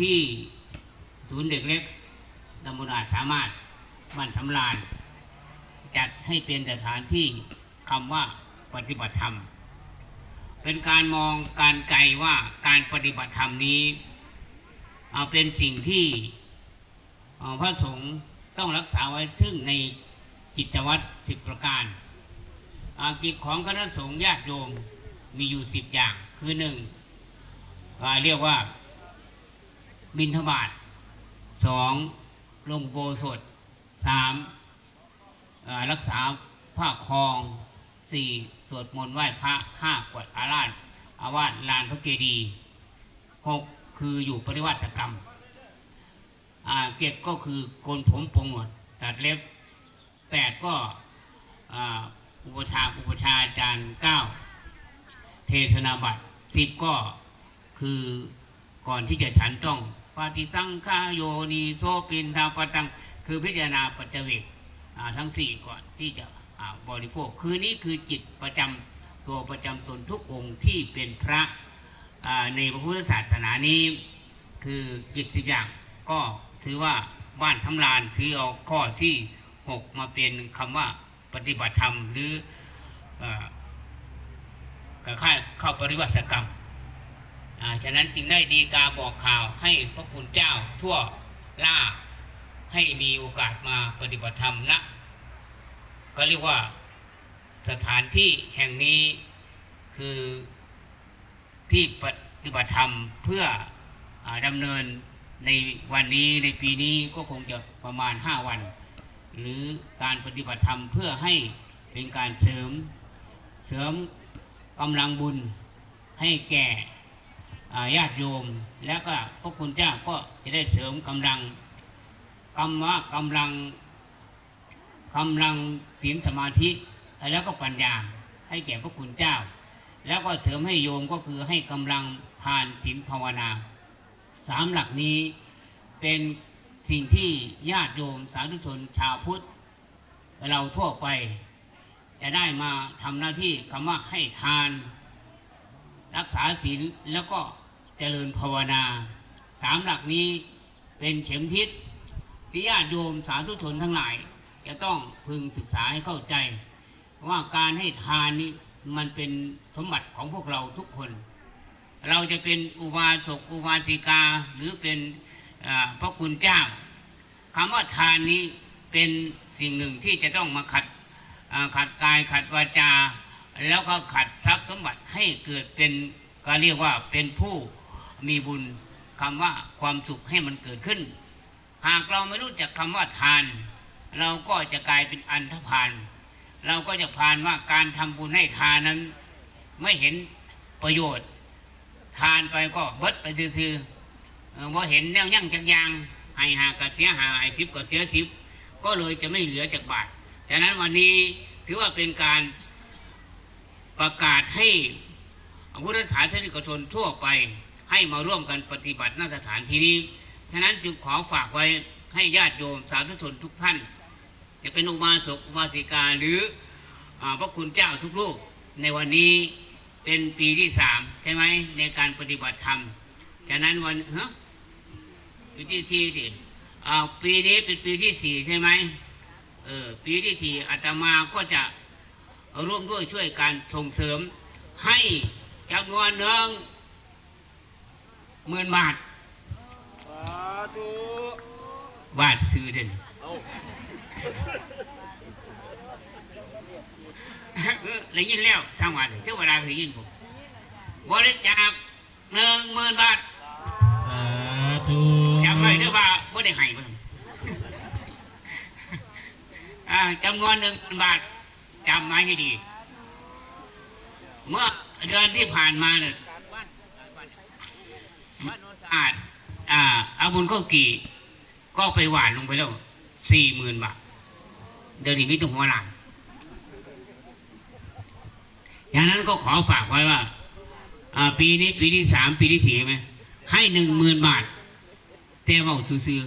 ที่ศูนย์เด็กเล็กตำบลอาจสามารถบ้านสำราญจัดให้เป็นสถานที่คำว่าปฏิบัติธรรม เป็นการมองการไกลว่าการปฏิบัติธรรมนี้อ่าเป็นสิ่งที่พระสงฆ์ต้องรักษาไว้ทึ่งในกิจวัตรสิบประการอากิจของคณะสงฆ์ญาติโยมมีอยู่สิบอย่างคือหนึ่งเรียกว่า บิณฑบาตสองลงโบสถสามรักษาผ้าคลองสี่สวดมนต์ไหว้พระห้ากวดอาราธอาวาสลานพระเจดีย์หกคืออยู่ปริวัติกรรมเจ็ดก็คือโกนผมปรงหนวดตัดเล็บแปดก็อุปชาอุปชาอาจารย์เก้าเทศนาบัตรสิบก็คือก่อนที่จะฉันต้อง ปฏิสังขายโยนิโสปินทาปตัง คือพิจารณาปัจเจเวกทั้งสี่ก่อนที่จะบริโภค คือนี้คือจิตประจำตัวประจำตนทุกองค์ที่เป็นพระในพระพุทธศาสนานี้ คือจิตสิบอย่างก็ถือว่าบ้านทำลานถือเอาข้อที่หกมาเป็นคำว่าปฏิบัติธรรมหรือเอ่อค่ายเข้าปริวัติกรรม ฉะนั้นจึงได้ดีกาบอกข่าวให้พระคุณเจ้าทั่วล่าให้มีโอกาสมาปฏิบัติธรรมนะก็เรียกว่าสถานที่แห่งนี้คือที่ปฏิบัติธรรมเพื่ออดำเนินในวันนี้ในปีนี้ก็คงจะประมาณ 5 วัน หรือการปฏิบัติธรรมเพื่อให้เป็นการเสริมเสริมกำลังบุญให้แก่ ญาติโยม แล้วก็พระคุณเจ้าก็จะได้เสริมกำลังกรรมะกำลังกำลังศีลสมาธิ แล้วก็ปัญญาให้แก่พระคุณเจ้า แล้วก็เสริมให้โยมก็คือให้กำลังทานศีลภาวนาสามหลักนี้เป็นสิ่งที่ญาติโยมสาธุชนชาวพุทธ เราทั่วไป จะได้มาทำหน้าที่คำว่าให้ทาน รักษาศีลแล้วก็ เจริญภาวนาสามหลักนี้เป็นเข็มทิศที่ญาติโยมสาธุชนทั้งหลาย จะต้องพึงศึกษาให้เข้าใจ ว่าการให้ทานนี้มันเป็นสมบัติของพวกเราทุกคน เราจะเป็นอุบาสกอุบาสิกาหรือเป็นพระคุณเจ้าคำว่าทานนี้เป็นสิ่งหนึ่งที่จะต้องมาขัดขัดกายขัดวาจา แล้วก็ขัดทรัพย์สมบัติให้เกิดเป็นก็เรียกว่าเป็นผู้ มีบุญคำว่าความสุขให้มันเกิดขึ้น หากเราไม่รู้จักคำว่าทาน เราก็จะกลายเป็นอันธพาลเราก็จะพานว่าการทำบุญให้ทานนั้น ไม่เห็นประโยชน์ ทานไปก็เบิดไปซื่อๆว่าเห็นแนวยั่งจักยางให้หากัเสียหาให้สิบก็เสียสิบก็เลยจะไม่เหลือจากบาทฉะนั้นวันนี้ถือว่าเป็นการประกาศให้พุทธศาสนิกชนทั่วไป ให้มาร่วมกันปฏิบัติณสถานที่นี้ฉะนั้นจึงขอฝากไว้ให้ญาติโยมสาธุชนทุกท่านจะเป็นอุบาสกอุบาสิกาหรืออพระคุณเจ้าทุกรูปในวันนี้เป็นปีที่สามใช่ไหมในการปฏิบัติธรรมฉะนั้นวันฮะปีที่สี่ดิอ่ปีนี้เป็นปีที่สี่ใช่ไหมเออปีที่สี่อาตมาก็จะร่วมด้วยช่วยการส่งเสริมให้จำนวนหนึ่ง หมื่นบาทสาธุบาทซื้อเด่นเอาเออได้ยินแล้วสร้างวันเจ้าเวลาเคยยินผมบริจาคหนึ่งหมื่นบาทสาธุจำไว้เด้อว่าบ่ได้ให้เพิ่นอ่าจำนวนหนึ่งบาทจำไว้ให้ดี เมื่อเดือนที่ผ่านมาเนี่ยบ้านบ้านโนน สะอาดอ่าอาบุญข้ากี่ ก็ไปหวานลงไปแล้วสี่หมื่นบาทเดี๋ยวนี้ไม่ต้องหัวหลังอย่างนั้นก็ขอฝากไว้ว่าอ่าปีนี้ปีที่สามปีที่สี่ไหมให้หนึ่งหมื่นบาท แต่ว่าซื้อ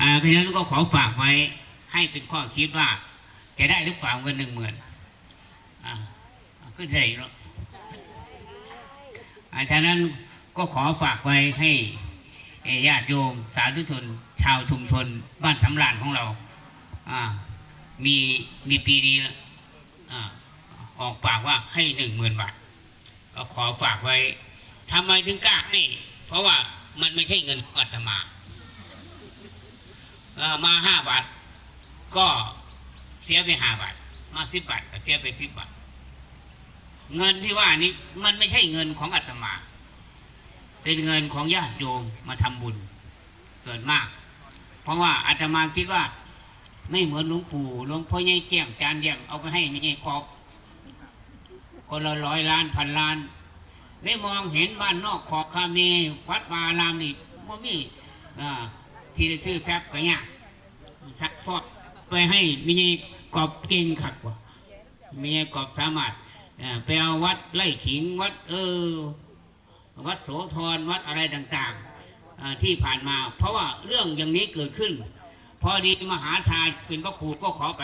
อ่าเพราะฉะนั้นก็ขอฝากไว้ ให้เป็นข้อคิดว่า จะได้หรือเปล่าเงินหนึ่งหมื่นอ่าก็ได้เนาะ ฉะนั้นก็ขอฝากไว้ให้ญาติโยมสาธุชน ชาวชุมชน บ้านสำรานของเรามีมีปีนี้ออกปากว่าให้หนึ่งหมื่นบาทก็ขอฝากไว้ทำไมถึงกล้าให้เพราะว่ามันไม่ใช่เงินของอาตมามาห้าบาทก็เสียไปห้าบาท มาสิบบาทก็เสียไปสิบบาท เงินที่ว่านี้มันไม่ใช่เงินของอาตมา เป็นเงินของญาติโยมมาทำบุญ ส่วนมาก เพราะว่าอาตมาคิดว่า ไม่เหมือนหลวงปู่หลวงพ่อใหญ่เกี่ยมจานเยี่ยมเอาไปให้ไม่ใช่กอบคนละร้อยล้านพันล้านได้มองเห็นบ้านนอกขอบคาเมวัดวาอารามนี่ว่ามีที่ได้ซื้อแฟบก็ยากสักพอไปให้มีใช่กอบเก่งขัดกว่ามีกอบสามารถ อ่าไปเอาวัดไล่ขิงวัดเออวัดโสธรวัดอะไรต่างๆที่ผ่านมา เพราะว่าเรื่องอย่างนี้เกิดขึ้น พอดีมหาชายเป็นพระครูก็ขอไป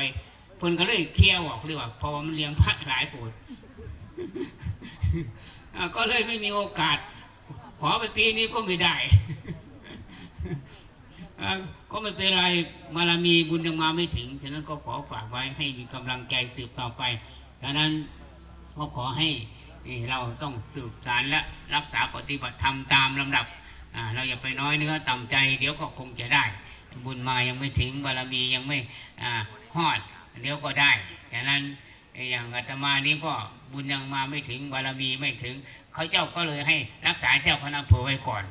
เพิ่นก็เลยเคลียร์ออกเรียกว่าเพอมันเลี้ยงพระหลายปรดก็เลยไม่มีโอกาส ขอไปปีนี้ก็ไม่ได้ก็ไม่เป็นไรบารมีบุญยังมาไม่ถึง ฉะนั้นก็ขอฝากไว้ให้มีกำลังใจสืบต่อไปดังนั้น ก็ขอให้เราต้องสืบสารและรักษาปฏิบัติธรรมตามลำดับ เราอย่าไปน้อยเนื้อต่ำใจ เดี๋ยวก็คงจะได้ บุญมายังไม่ถึงบารมียังไม่ฮอด เดี๋ยวก็ได้ฉะนั้นอย่างอาตมานี้ก็บุญยังมาไม่ถึงบารมีไม่ถึง เขาเจ้าก็เลยให้รักษาเจ้าคณะอำเภอไว้ก่อน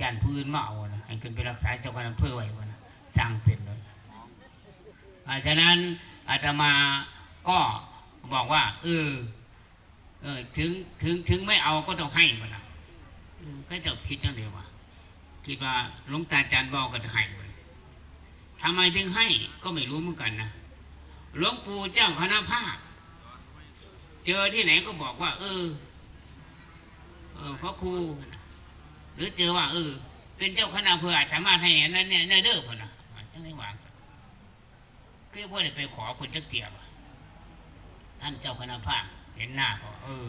ย่านพื้นมาเอานะให้ขึ้นไปรักษาเจ้าคณะอำเภอไว้วะนะสร้างเป็นเลยฉะนั้นอาตมาก็ บอกว่า เออ เออ ถึงถึงถึงไม่เอาก็ต้องให้วะนะเออก็จะคิดจังเดียววะคิดว่าหลวงตาจันบอกก็จะให้วะทำไมถึงให้ก็ไม่รู้เหมือนกันนะหลวงปู่เจ้าคณะภาคเจอที่ไหนก็บอกว่า เออ เออพระครูหรือเจอว่า เออ เป็นเจ้าคณะอำเภอสามารถให้อันนั้นเนี่ยในเด้อพนนะจังได้วางซะเรียกว่าได้ไปขอคนจักเตียบอะ ท่านเจ้าคณะภาคเห็นหน้าก็เออ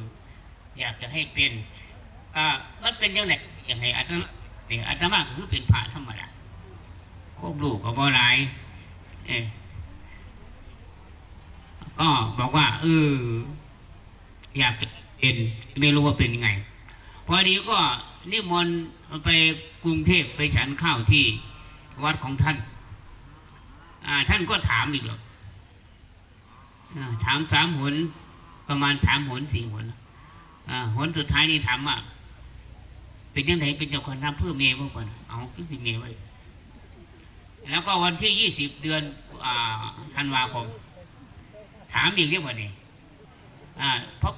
อยากจะให้เป็นอ่ามันเป็นยังไงยังไงอาตมาเนี่ยอาตมาคือเป็นพระธรรมดาควบลูกก็บ่หลายเออก็บอกว่าเอออยากจะเป็นไม่รู้ว่าเป็นยังไงพอดีก็นิมนต์ไปกรุงเทพไปฉันข้าวที่วัดของท่านอ่าท่านก็ถามอีกหรอก ถามสามหนประมาณสามหนสี่หนหนสุดท้ายนี่ถามว่าเป็นยังไงเป็นเจ้าคนทำเพื่อเมียเมื่อก่อนเอาคือเมียไว้แล้วก็วันที่ยี่สิบเดือนอ่าธันวาคม ถามอีกเรียกว่านี่อ่าเพราะ